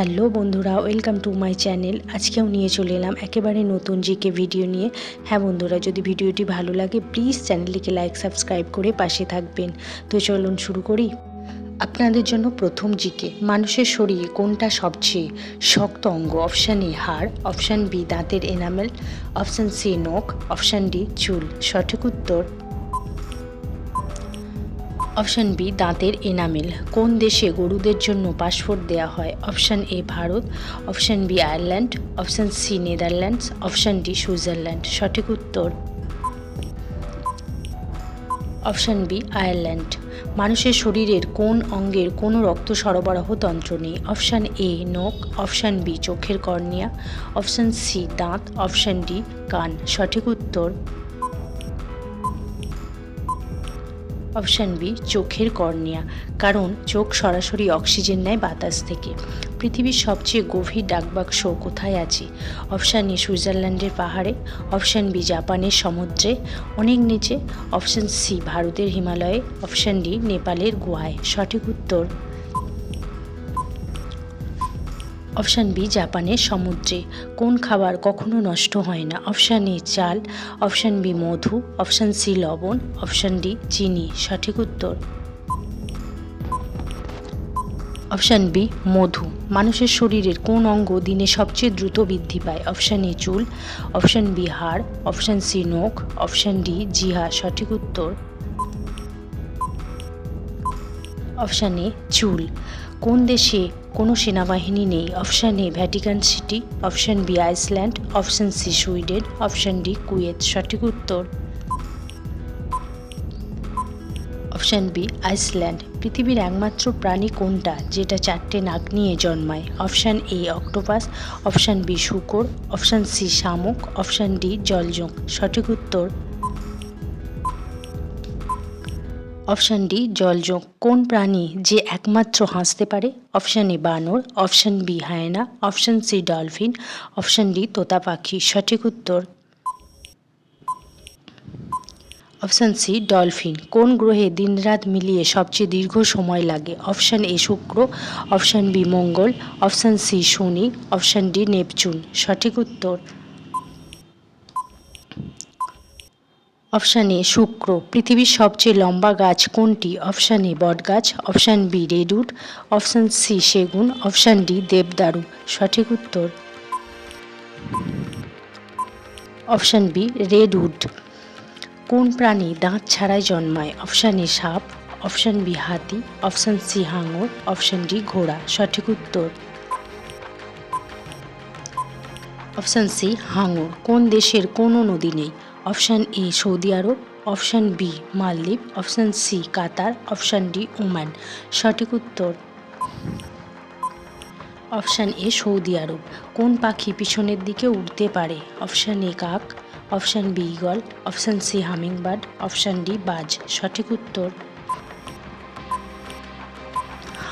Hello বন্ধুরা, welcome to my channel. আজকেও নিয়ে চলে এলাম একেবারে নতুন জিকে ভিডিও নিয়ে। হ্যাঁ বন্ধুরা, যদি ভিডিওটি ভালো লাগে, প্লিজ চ্যানেলটিকে লাইক, সাবস্ক্রাইব করে পাশে থাকবেন। তো চলুন শুরু করি। আপনাদের জন্য প্রথম জিকে, মানুষের শরীরে কোনটা সবচেয়ে শক্ত অঙ্গ? অপশান এ, হাড়, অপশান বি, দাঁতের এনামেল অপশান সি, নখ, অপশান ডি, চুল। সঠিক উত্তর অপশান বি, দাঁতের এনামেল। কোন দেশে গরুদের জন্য পাসপোর্ট দেওয়া হয়? Option A, Bharat. Option B, Ireland. Option C, Netherlands. Option D, Switzerland. সঠিক উত্তর। Option B, Ireland. মানুষের শরীরের কোন অঙ্গের কোনো রক্ত সরবরাহ তন্ত্র নেই? অপশান এ, নখ। অপশান বি, চোখের কর্নিয়া। অপশান সি, দাঁত। অপশান ডি, কান। সঠিক উত্তর। অপশান বি, চোখের কর্নিয়া, কারণ চোখ সরাসরি অক্সিজেন নেয় বাতাস থেকে। পৃথিবীর সবচেয়ে গভীর ডাকবাক্স কোথায় আছে? অপশান এ, সুইজারল্যান্ডের পাহাড়ে, অপশান বি, জাপানের সমুদ্রে, অনেক নিচে, অপশান সি, ভারতের হিমালয়ে, অপশান ডি, নেপালের গুহায় সঠিক উত্তর অপশান বি, জাপানের সমুদ্রে। কোন খাবার কখনো নষ্ট হয় না? অপশান এ, চাল। অপশান বি, মধু। অপশান সি, লবণ। অপশান ডি, চিনি। সঠিক উত্তর। অপশান বি, মধু। মানুষের শরীরের কোন অঙ্গ দিনে সবচেয়ে দ্রুত বৃদ্ধি পায়? অপশান এ, চুল। অপশান বি, হাড়। অপশান সি, নখ। অপশান ডি, জিহা। সঠিক উত্তর। অপশান এ, চুল। কোন দেশে কোনো সেনাবাহিনী নেই। Option A, Vatican City, option B, Iceland, option C, Sweden, option D, Kuwait. সঠিক উত্তর। Option B, Iceland. পৃথিবীর একমাত্র প্রাণী কোনটা, যেটা চারটে নাক নিয়ে জন্মায়? Option A, octopus, option B, শুকর, অপশান সি, শামুক, অপশান ডি জলজং সঠিক উত্তর। অপশান ডি, জলযোগ। কোন প্রাণী যে একমাত্র হাসতে পারে? অপশান এ, বানর। Option B, hyena. Option C, dolphin. Option D, তোতা পাখি। সঠিক উত্তর। Option C, dolphin. কোন গ্রহে দিনরাত মিলিয়ে সবচেয়ে দীর্ঘ সময় লাগে? অপশান এ, শুক্র। অপশান বি, মঙ্গল। অপশান সি, শনি। Option D, Neptune. সঠিক উত্তর। অপশান এ শুক্র। পৃথিবীর সবচেয়ে লম্বা গাছ কোনটি? অপশান এ বটগাছ, option B redwood option C সেগুন, অপশান ডি দেবদারু। সঠিক উত্তর? অপশান বি রেডউড কোন প্রাণী দাঁত ছাড়াই জন্মায়? অপশান এ সাপ, অপশান বি হাতি, অপশান সি হাঙর, অপশান ডি ঘোড়া। সঠিক উত্তর? অপশান সি হাঙর। কোন দেশের কোনো নদী নেই? অপশান এ সৌদি আরব, অপশান বি মালদ্বীপ, option C Qatar, option D Oman. সঠিক উত্তর। অপশান এ সৌদি আরব। কোন পাখি পিছনের দিকে উড়তে পারে? অপশান এ কাক, option B eagle option C hummingbird, option D বাজ। সঠিক উত্তর।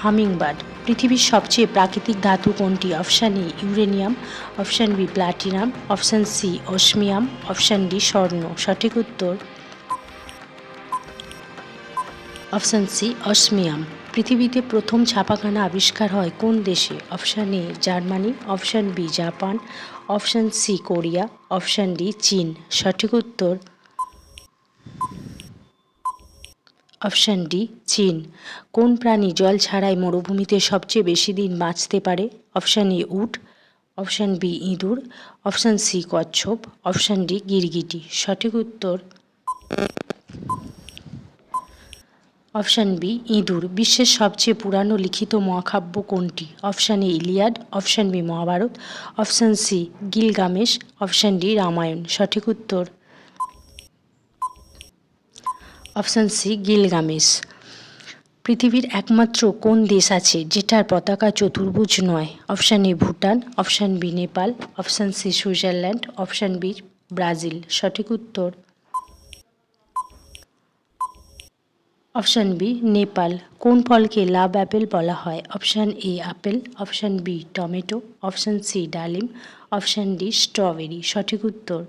হামিংবার্ড। পৃথিবীর সবচেয়ে প্রাকৃতিক ধাতু কোনটি? Option A, uranium, option B, platinum, option C, osmium, option D, স্বর্ণ। সঠিক উত্তর? Option C, osmium. পৃথিবীতে প্রথম ছাপাখানা আবিষ্কার হয় কোন দেশে? Option A, Germany, option B, Japan, option C, Korea, option D, চীন। সঠিক উত্তর? অপশান ডি, চীন। কোন প্রাণী জল ছাড়াই মরুভূমিতে সবচেয়ে বেশি দিন বাঁচতে পারে? অপশান এ, উট। অপশান বি, ইঁদুর। অপশান সি, কচ্ছপ। অপশান ডি, গিরগিটি। সঠিক উত্তর অপশান বি, ইঁদুর। বিশ্বের সবচেয়ে পুরানো লিখিত মহাকাব্য কোনটি? Option A, Iliad. Option B, Mahabharata. Option C, Gilgamesh. Option D, Ramayana. সঠিক উত্তর অপশান সি গিলগামেশ পৃথিবীর একমাত্র কোন দেশ আছে যেটার পতাকা চতুর্ভুজ নয়? Option A, Bhutan, option B, Nepal, option C, Switzerland, option B, Brazil. সঠিক উত্তর? Option B, Nepal. কোন ফলকে লাভ অ্যাপেল বলা হয়? Option A, apple, option B, tomato, option C, ডালিম, অপশান ডি, স্ট্রবেরি। সঠিক উত্তর?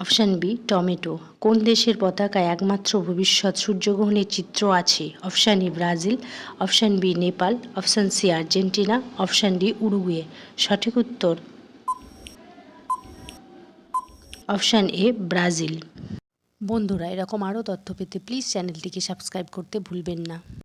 Option B, tomato. কোন দেশের পতাকায় একমাত্র ভবিষ্যৎ সূর্যগ্রহণের চিত্র আছে? Option A, Brazil. Option B, Nepal. Option C, Argentina. Option D, Uruguay. সঠিক উত্তর? Option A, Brazil. বন্ধুরা, এরকম আরও তথ্য পেতে প্লিজ চ্যানেলটিকে সাবস্ক্রাইব করতে ভুলবেন না।